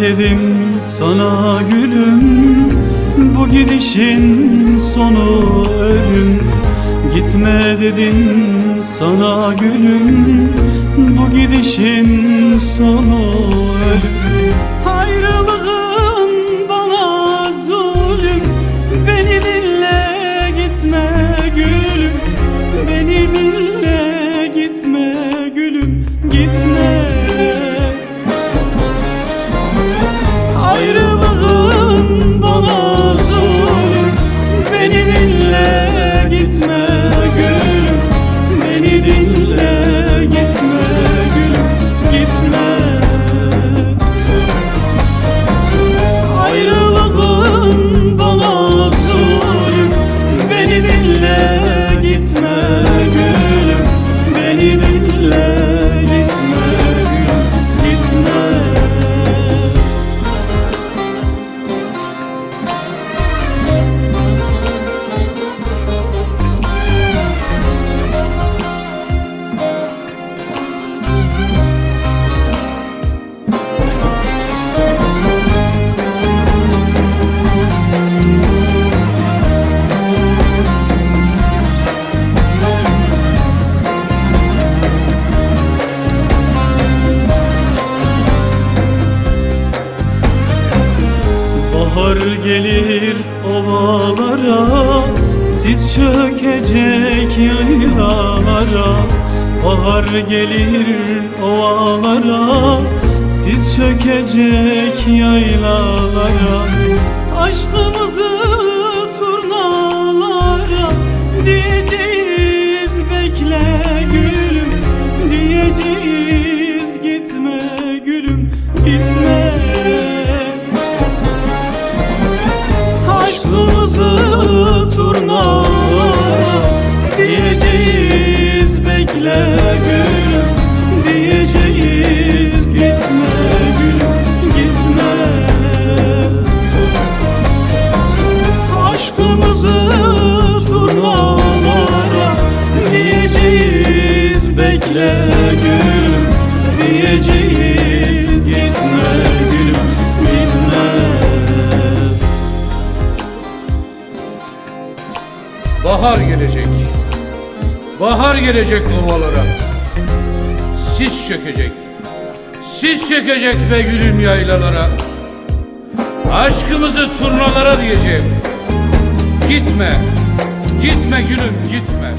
dedim sana gülüm. Bu gidişin sonu ölüm. Gitme dedim sana gülüm. Bu gidişin sonu ölüm gelir ovalara. Siz çökecek yaylalara Bahar gelir ovalara. Siz çökecek yaylalara. Aşkımızı Bahar gelecek. Bahar gelecek ovalara. Sis çökecek. Sis çökecek ve gülüm yaylalara. Aşkımızı turnalara diyeceğim. Gitme. Gitme gülüm gitme.